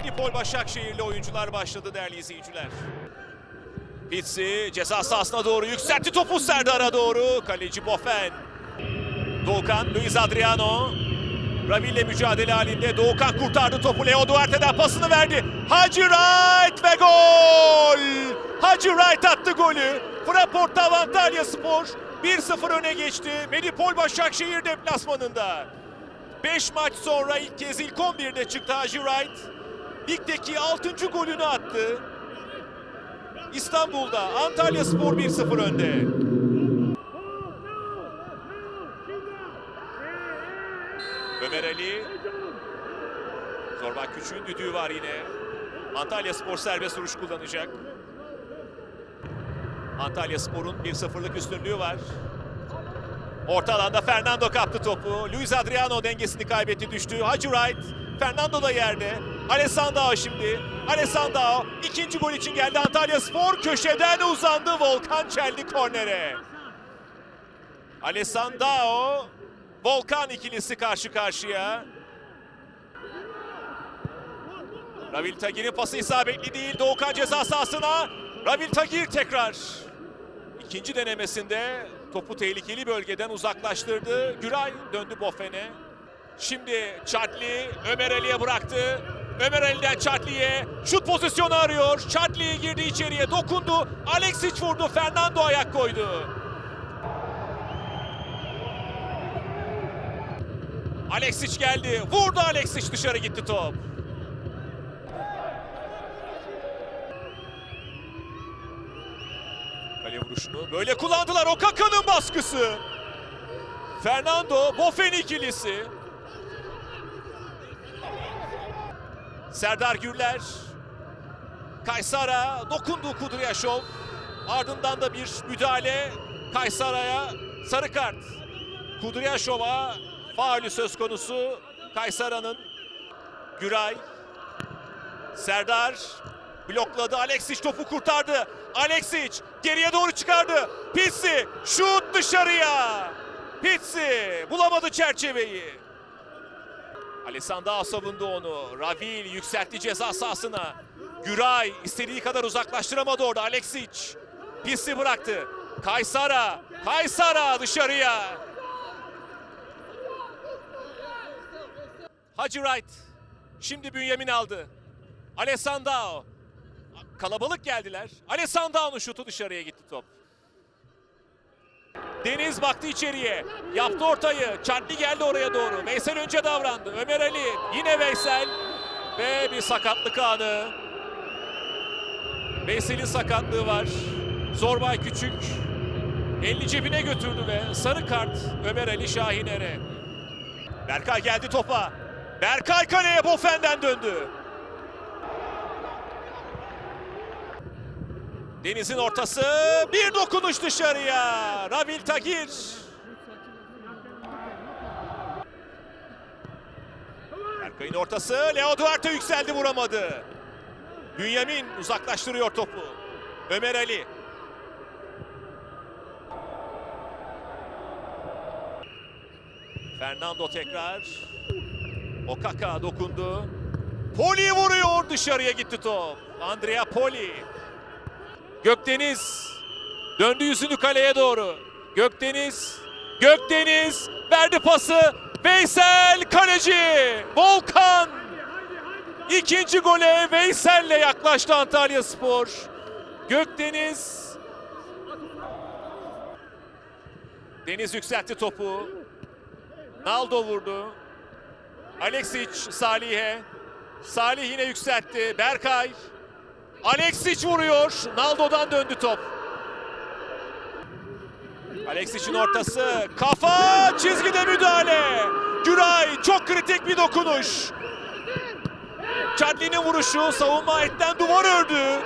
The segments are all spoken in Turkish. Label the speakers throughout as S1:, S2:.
S1: Medipol Başakşehirli oyuncular başladı değerli izleyiciler. Pitsi ceza sahasına doğru yükseltti topu Serdar'a doğru. Kaleci Bofen. Doğukan, Luis Adriano. Ravi ile mücadele halinde Doğukan kurtardı topu. Leo Duarte'den pasını verdi. Hacı Wright ve gol! Hacı Wright attı golü. Fraport'ta Antalya Spor 1-0 öne geçti. Medipol Başakşehir deplasmanında. 5 maç sonra ilk kez ilk 11'de çıktı Hacı Wright. Ligdeki 6. golünü attı. İstanbul'da Antalya Spor 1-0 önde. Ömer Ali. Zorba Küçük'ün düdüğü var yine. Antalya Spor serbest vuruş kullanacak. Antalya Spor'un 1-0'lık üstünlüğü var. Orta alanda Fernando kaptı topu. Luis Adriano dengesini kaybetti düştü. Hacı Wright. Fernando da yerde. Alessandro şimdi. Alessandro ikinci gol için geldi Antalya Spor. Köşeden uzandı. Volkan çeldi kornere. Alessandro Volkan ikilisi karşı karşıya. Ravil Tagir'in pası isabetli değil. Doğukan ceza sahasına. Ravil Tagir tekrar. İkinci denemesinde topu tehlikeli bölgeden uzaklaştırdı. Güray döndü Bofen'e. Şimdi Çatli Ömer Ali'ye bıraktı. Ömer Ali'den Çatli'ye şut pozisyonu arıyor. Çatli girdi içeriye dokundu. Alexic vurdu. Fernando ayak koydu. Alexic geldi. Vurdu Alexic dışarı gitti top. Kale vuruşunu böyle kullandılar. Okaka'nın baskısı. Fernando Bofen ikilisi. Serdar Gürler. Kaysara dokundu Kudryashov. Ardından da bir müdahale. Kaysara'ya sarı kart. Kudryashov'a faulü söz konusu. Kaysara'nın Güray. Serdar blokladı. Alexic topu kurtardı. Alexic geriye doğru çıkardı. Pizzi şut dışarıya. Pizzi bulamadı çerçeveyi. Alessandro savundu onu. Ravil yükseltti ceza sahasına. Güray istediği kadar uzaklaştıramadı orada. Alexic Pizzi bıraktı. Kaysara. Kaysara dışarıya. Hacı Wright. Şimdi Bünyamin aldı. Alessandro. Kalabalık geldiler. Alessandro'nun şutu dışarıya gitti top. Deniz baktı içeriye. Yaptı ortayı. Çatli geldi oraya doğru. Veysel önce davrandı. Ömer Ali. Yine Veysel. Ve bir sakatlık anı. Veysel'in sakatlığı var. Zorbay Küçük. Elini cebine götürdü ve sarı kart Ömer Ali Şahiner'e. Berkay geldi topa. Berkay kaleye Bofen'den döndü. Deniz'in ortası bir dokunuş dışarıya. Ravil Tagir. Berkay'ın ortası Leo Duarte yükseldi vuramadı. Bünyamin uzaklaştırıyor topu. Ömer Ali. Fernando tekrar. Okaka dokundu. Poli vuruyor dışarıya gitti top. Andrea Poli. Gökdeniz döndü yüzünü kaleye doğru. Gökdeniz, Gökdeniz verdi pası. Veysel kaleci. Volkan. İkinci gole Veysel'le yaklaştı Antalya Spor. Gökdeniz. Deniz yükseltti topu. Naldo vurdu. Alexic Salih'e. Salih yine yükseltti. Berkay. Alexic vuruyor. Naldo'dan döndü top. Alexic'in ortası. Kafa çizgide müdahale. Güray çok kritik bir dokunuş. Chadli'nin vuruşu savunma etten duvar ördü.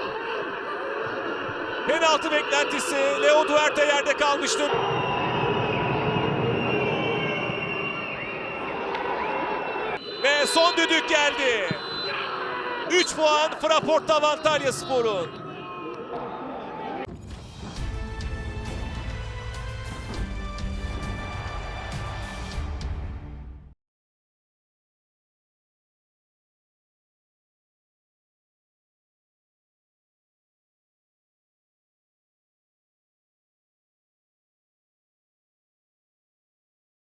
S1: Penaltı beklentisi. Leo Duarte yerde kalmıştı. Ve son düdük geldi. 3 puan Fraport'ta Antalya Spor'un.